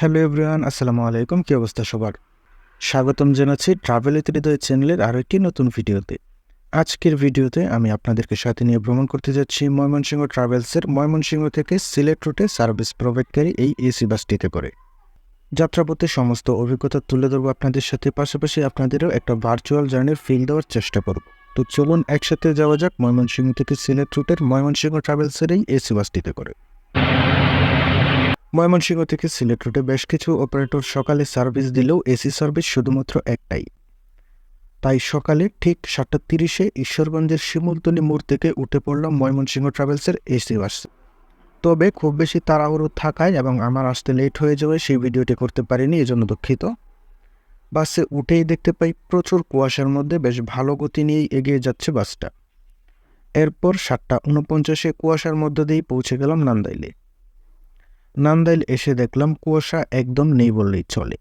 Hello everyone, আসসালামু আলাইকুম। কী অবস্থা সবার? স্বাগতম জানাচ্ছি ট্রাভেল হৃদয় চ্যানেলের আরও একটি নতুন ভিডিওতে। আজকের ভিডিওতে আমি আপনাদেরকে সাথে নিয়ে ভ্রমণ করতে যাচ্ছি ময়মনসিংহ ট্রাভেলসের ময়মনসিংহ থেকে সিলেট রুটে সার্ভিস প্রোভাইডকারী এই এসি বাসটিতে করে। যাত্রাপথে সমস্ত অভিজ্ঞতা তুলে ধরবো আপনাদের সাথে, পাশাপাশি আপনাদেরও একটা ভার্চুয়াল জার্নির ফিল দেওয়ার চেষ্টা করব। তো চলুন একসাথে যাওয়া যাক ময়মনসিংহ থেকে সিলেট রুটের ময়মনসিংহ ট্রাভেলসের এই এসি বাসটিতে করে। ময়মনসিংহ থেকে সিলেট রুটে বেশ কিছু অপারেটর সকালে সার্ভিস দিলেও এসি সার্ভিস শুধুমাত্র একটাই। তাই সকালে ঠিক সাতটা তিরিশে ঈশ্বরগঞ্জের শিমুলতলি মোড় থেকে উঠে পড়লাম ময়মনসিংহ ট্রাভেলসের এসি বাস। তবে খুব বেশি তাড়াহুড়ো থাকায় এবং আমার আসতে লেট হয়ে যাওয়ায় সেই ভিডিওটি করতে পারিনি, এজন্য দুঃখিত। বাসে উঠেই দেখতে পাই প্রচুর কুয়াশার মধ্যে বেশ ভালো গতি নিয়েই এগিয়ে যাচ্ছে বাসটা। এরপর সাতটা উনপঞ্চাশে কুয়াশার মধ্য দিয়েই পৌঁছে গেলাম নান্দাইলে। নান্দাইল এসে দেখলাম কুয়াশা একদম নেই বললেই চলে।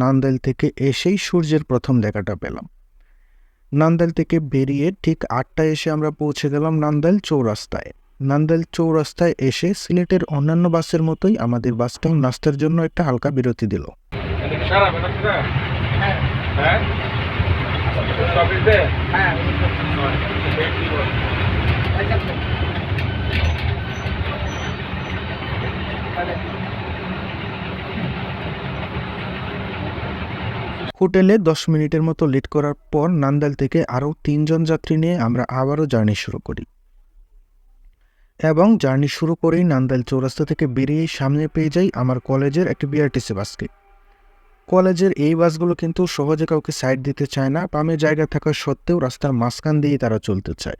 নান্দাইল থেকে এসেই সূর্যের প্রথম দেখাটা পেলাম। নান্দাইল থেকে বেরিয়ে ঠিক আটটায় এসে আমরা পৌঁছে গেলাম নান্দাইল চৌরাস্তায়। নান্দাইল চৌরাস্তায় এসে সিলেটের অন্যান্য বাসের মতোই আমাদের বাসটাও নাস্তার জন্য একটা হালকা বিরতি দিল। এটা হ্যাঁ সব দিতে হ্যাঁ হোটেলে দশ মিনিটের মতো লেট করার পর নান্দাল থেকে আরও তিনজন যাত্রী নিয়ে আমরা আবারও জার্নি শুরু করি। এবং জার্নি শুরু করেই নান্দাইল চৌরাস্তা থেকে বেরিয়েই সামনে পেয়ে যাই আমার কলেজের একটি বিআরটিসি বাসকে। কলেজের এই বাসগুলো কিন্তু সহজে কাউকে সাইড দিতে চায় না পামে জায়গা থাকা সত্ত্বেও রাস্তার মাঝখান দিয়েই তারা চলতে চায়।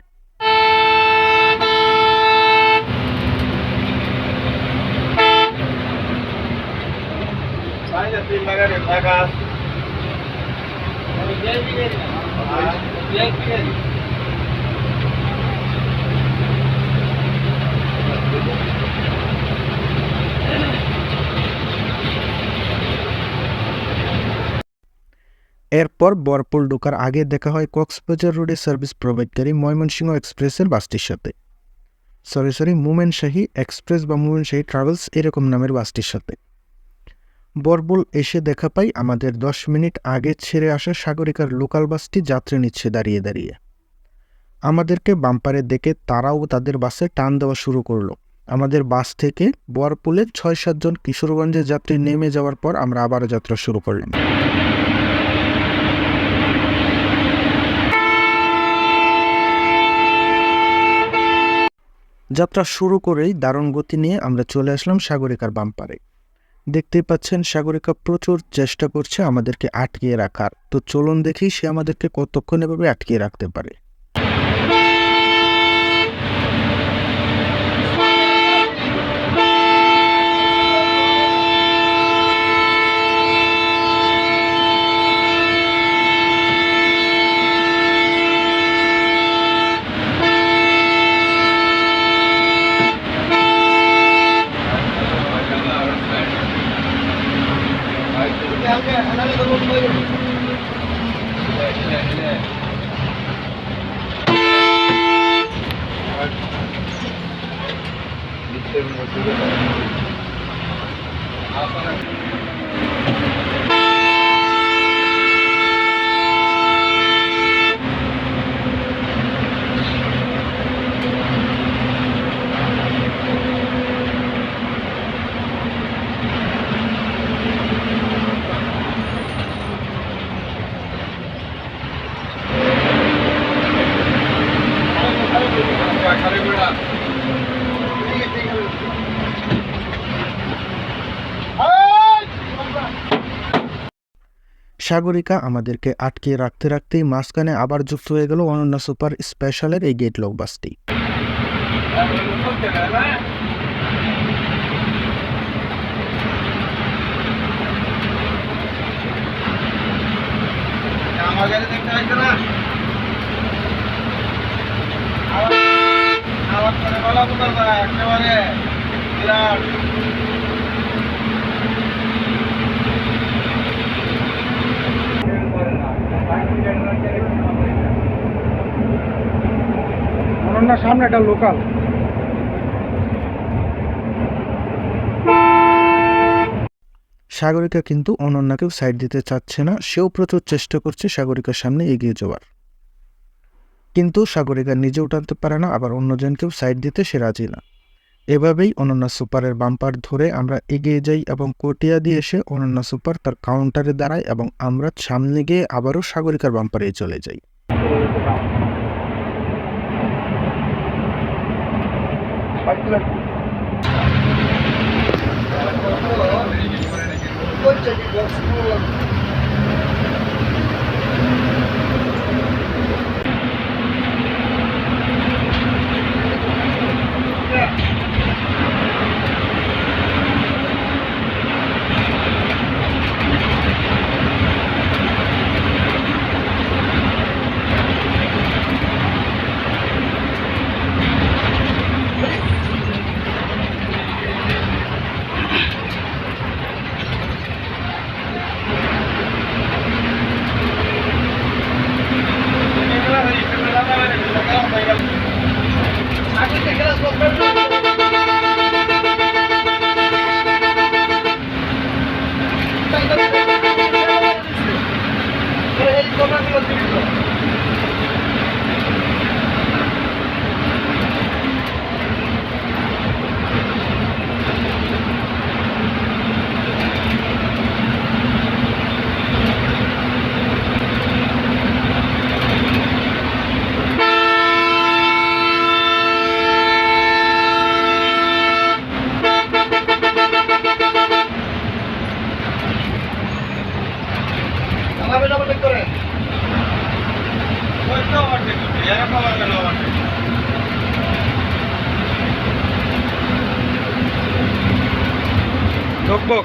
Vaya, এরপর বরপুল ঢোকার আগে দেখা হয় কক্সবাজার রোডে সার্ভিস প্রোভাইডকারী ময়মনসিংহ এক্সপ্রেসের বাসটির সাথে। Sorry sorry Mumen Shahi express বা মুমেন শাহী ট্রাভেলস এরকম নামের বাসটির সাথে। বরবুল এসে দেখা পাই আমাদের দশ মিনিট আগে ছেড়ে আসা সাগরিকার লোকাল বাসটি যাত্রী নিচ্ছে দাঁড়িয়ে দাঁড়িয়ে। আমাদেরকে বাম্পারে দেখে তারাও তাদের বাসে টান দেওয়া শুরু করল। আমাদের বাস থেকে বরপুলে ছয় সাতজন কিশোরগঞ্জের যাত্রী নেমে যাওয়ার পর আমরা আবারও যাত্রা শুরু করলাম। যাত্রা শুরু করেই দারুণ গতি নিয়ে আমরা চলে আসলাম সাগরিকার বাম্পারে। দেখতেই পাচ্ছেন, সাগরিকা প্রচুর চেষ্টা করছে আমাদেরকে আটকিয়ে রাখার। তো চলুন দেখি সে আমাদেরকে কতক্ষণ এভাবে আটকিয়ে রাখতে পারে। Yeah. সাগরিকা আমাদেরকে আটকে রাখতে রাখতেই মাঝখানে আবার যুক্ত হয়ে গেল অনন্যা সুপার স্পেশালের এই গেট লক বাসটি আবার করে বলা বোঝা যায়, একেবারে বিরাট। অনন্যার সামনে একটা লোকাল সাগরিকা কিন্তু অনন্যাকেও সাইড দিতে চাচ্ছে না, সেও প্রচুর চেষ্টা করছে সাগরিকার সামনে এগিয়ে যাওয়ার। কিন্তু সাগরিকা নিজেও টানতে পারে না, আবার অন্যজনকেও সাইড দিতে সে রাজি না। এভাবেই অনন্যা সুপারের বাম্পার ধরে আমরা এগিয়ে যাই এবং কটিয়া দিয়ে এসে অনন্যা সুপার তার কাউন্টারে দাঁড়ায় এবং আমরা সামনে গিয়ে আবারও সাগরিকার বাম্পারে চলে যাই। Baktılar. Koç çekip baksın oğlum. Brasil,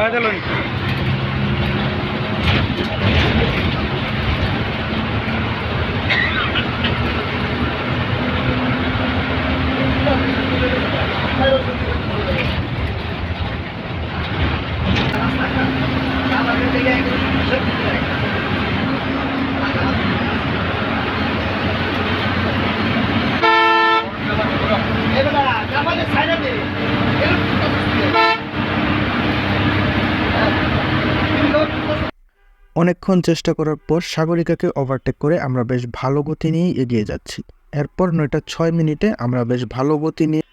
bye चलो। অনেকক্ষণ চেষ্টা করার পর সাগরিকাকে ওভারটেক করে আমরা বেশ ভালো গতি নিয়েই এগিয়ে যাচ্ছি। এরপর নয়টা ছয় মিনিটে আমরা বেশ ভালো গতি নিয়ে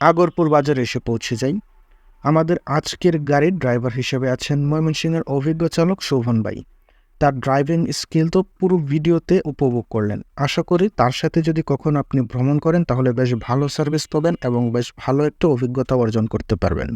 আগরপুর বাজারে এসে পৌঁছে যাই। আমাদের আজকের গাড়ির ড্রাইভার হিসেবে আছেন ময়মনসিংহের অভিজ্ঞ চালক শোভন ভাই। তার ড্রাইভিং স্কিল তো পুরো ভিডিওতে উপভোগ করলেন। আশা করি তার সাথে যদি কখনো আপনি ভ্রমণ করেন তাহলে বেশ ভালো সার্ভিস পাবেন এবং বেশ ভালো একটা অভিজ্ঞতা অর্জন করতে পারবেন।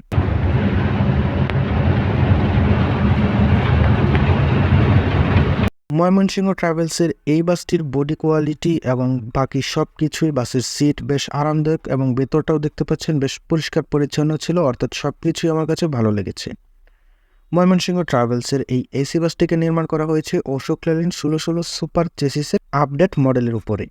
ময়মনসিংহ ট্রাভেলসের এই বাসটির বডি কোয়ালিটি এবং বাকি সব কিছুই বাসের সিট বেশ আরামদায়ক এবং ভেতরটাও দেখতে পাচ্ছেন, বেশ পরিষ্কার পরিচ্ছন্ন ছিল, অর্থাৎ সব কিছুই আমার কাছে ভালো লেগেছে। ময়মনসিংহ ট্রাভেলসের এই এসি বাসটিকে নির্মাণ করা হয়েছে অশোক লেল্যান্ড ষোলো ষোলো সুপার চেসিসের আপডেট মডেলের উপরে।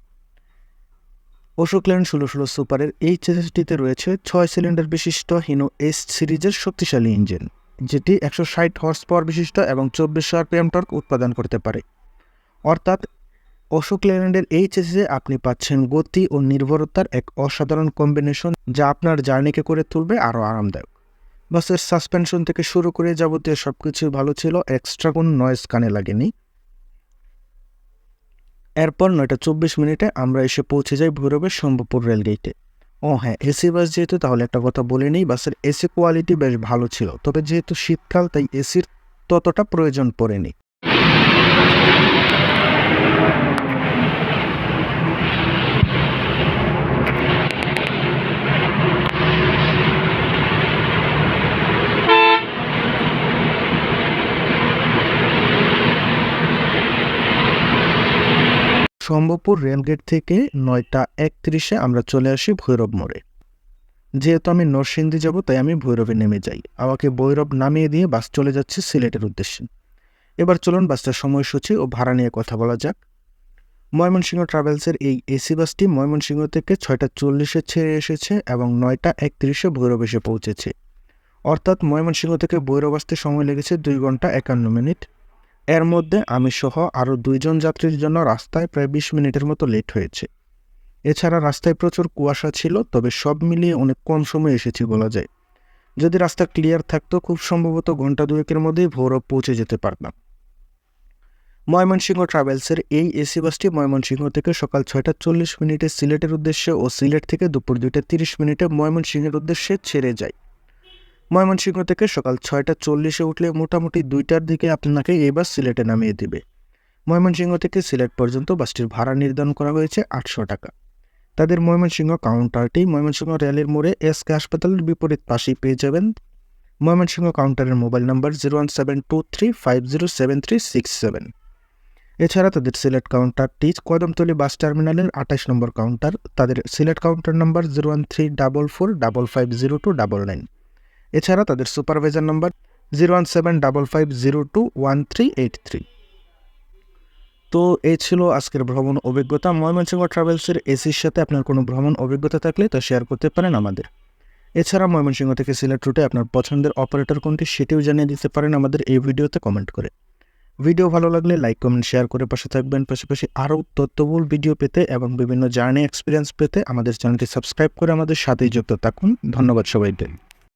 অশোক লেল্যান্ড ষোলো ষোলো সুপারের এই চেসিসটিতে রয়েছে ছয় সিলিন্ডার বিশিষ্ট হিনো এস সিরিজের শক্তিশালী ইঞ্জিন যেটি একশো ষাট হর্স পাওয়ার বিশিষ্ট এবং চব্বিশশো আরপিএম টর্ক উৎপাদন করতে পারে। অর্থাৎ, অশোক লেল্যান্ডের এই চেসিসে আপনি পাচ্ছেন গতি ও নির্ভরতার এক অসাধারণ কম্বিনেশন যা আপনার জার্নিকে করে তুলবে আরও আরামদায়ক। বাসের সাসপেনশন থেকে শুরু করে যাবতীয় সব কিছুই ভালো ছিল এক্সট্রা কোনো নয়েজ কানে লাগেনি। এরপর নয়টা চব্বিশ মিনিটে আমরা এসে পৌঁছে যাই ভৈরবের সম্ভবপুর রেলগেটে ও হ্যাঁ এসি বাস যেহেতু, তাহলে একটা কথা বলে নিই, বাসের এসি কোয়ালিটি বেশ ভালো ছিল। তবে যেহেতু শীতকাল, তাই এসির ততটা প্রয়োজন পড়েনি। সম্ভবপুর রেলগেট থেকে নয়টা একত্রিশে আমরা চলে আসি ভৈরব মোড়ে। যেহেতু আমি নরসিংদী যাব, তাই আমি ভৈরবে নেমে যাই। আমাকে ভৈরব নামিয়ে দিয়ে বাস চলে যাচ্ছে সিলেটের উদ্দেশ্যে। এবার চলুন বাসটার সময়সূচি ও ভাড়া নিয়ে কথা বলা যাক। ময়মনসিংহ ট্রাভেলসের এই এসি বাসটি ময়মনসিংহ থেকে ছয়টা চল্লিশে ছেড়ে এসেছে এবং নয়টা একত্রিশে ভৈরব এসে পৌঁছেছে। অর্থাৎ ময়মনসিংহ থেকে ভৈরব আসতে সময় লেগেছে দুই ঘণ্টা একান্ন মিনিট। এর মধ্যে আমি সহ আরও দুইজন যাত্রীর জন্য রাস্তায় প্রায় বিশ মিনিটের মতো লেট হয়েছে। এছাড়া রাস্তায় প্রচুর কুয়াশা ছিল, তবে সব মিলিয়ে অনেক কম সময় এসেছি বলা যায়। যদি রাস্তা ক্লিয়ার থাকতো, খুব সম্ভবত ঘণ্টা দুয়েকের মধ্যেই ভৈরব পৌঁছে যেতে পারতাম। ময়মনসিংহ ট্রাভেলসের এই এসি বাসটি ময়মনসিংহ থেকে সকাল ছয়টা চল্লিশ মিনিটে সিলেটের উদ্দেশ্যে ও সিলেট থেকে দুপুর দুইটা তিরিশ মিনিটে ময়মনসিংহের উদ্দেশ্যে ছেড়ে যায়। ময়মনসিংহ থেকে সকাল ছয়টা চল্লিশে উঠলে মোটামুটি দুইটার দিকে আপনাকে এই বাস সিলেটে নামিয়ে দিবে। ময়মনসিংহ থেকে সিলেট পর্যন্ত বাসটির ভাড়া নির্ধারণ করা হয়েছে আটশো টাকা। তাদের ময়মনসিংহ কাউন্টারটি ময়মনসিংহ রেলের মোড়ে এস কে হাসপাতালের বিপরীত পাশেই পেয়ে যাবেন। ময়মনসিংহ কাউন্টারের mobile number zero one seven two three five zero seven three six seven. এছাড়া তাদের সিলেট কাউন্টারটি কদমতলী বাস টার্মিনালের আঠাশ নম্বর কাউন্টার, তাদের Sylhet counter number zero one three double four double five zero two double nine. এছাড়া তাদের supervisor number zero one seven double five zero two one three eight three. তো এই ছিল আজকের ভ্রমণ অভিজ্ঞতা। ময়মনসিংহ ট্রাভেলসের এসির সাথে আপনার কোনো ভ্রমণ অভিজ্ঞতা থাকলে তা শেয়ার করতে পারেন আমাদের। এছাড়া ময়মনসিংহ থেকে সিলেট রুটে আপনার পছন্দের অপারেটর কোনটি সেটিও জানিয়ে দিতে পারেন আমাদের এই ভিডিওতে কমেন্ট করে। ভিডিও ভালো লাগলে লাইক, কমেন্ট, শেয়ার করে পাশে থাকবেন। পাশাপাশি আরও তথ্যবহুল ভিডিও পেতে এবং বিভিন্ন জার্নি এক্সপিরিয়েন্স পেতে আমাদের চ্যানেলটি সাবস্ক্রাইব করে আমাদের সাথেই যুক্ত থাকুন। ধন্যবাদ সবাইকে।